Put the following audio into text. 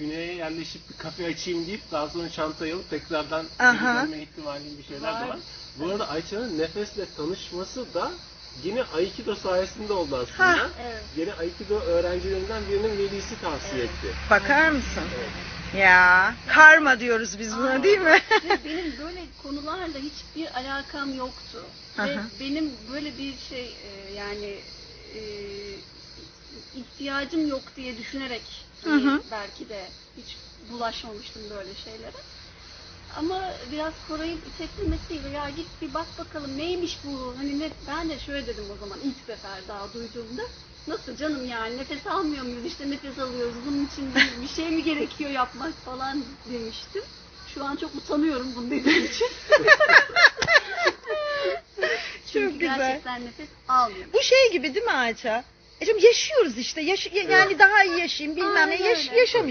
güneye yerleşip bir kafe açayım deyip daha sonra çantayı alıp tekrardan Aha. dönme ihtimali gibi şeyler de Var. Bu arada Ayça'nın nefesle tanışması da yine Aikido sayesinde oldu aslında. Ha. Evet. Yine Aikido öğrencilerinden birinin velisi tavsiye Evet. etti. Bakar mısın? Evet. Ya karma diyoruz biz buna Aa. değil mi? Ve benim böyle konularla hiçbir alakam yoktu. Ve benim böyle bir şey e, yani e, ihtiyacım yok diye düşünerek Hı hani hı. belki de hiç bulaşmamıştım böyle şeylere. Ama biraz Koray'ın iteklemesiyle ya git bir bak bakalım neymiş bu hani ne ben de şöyle dedim o zaman ilk sefer daha duyduğumda nasıl canım yani nefes almıyor muyuz işte nefes alıyoruz bunun için bir, bir şey mi gerekiyor yapmak falan demiştim. Şu an çok utanıyorum bunu dediğim için. Çünkü güzel. gerçekten nefes almıyor. Bu şey gibi değil mi Ayça? Ecem yaşıyoruz işte. Yaş- yani daha iyi yaşayayım bilmem ne. Yaş- yaşamış.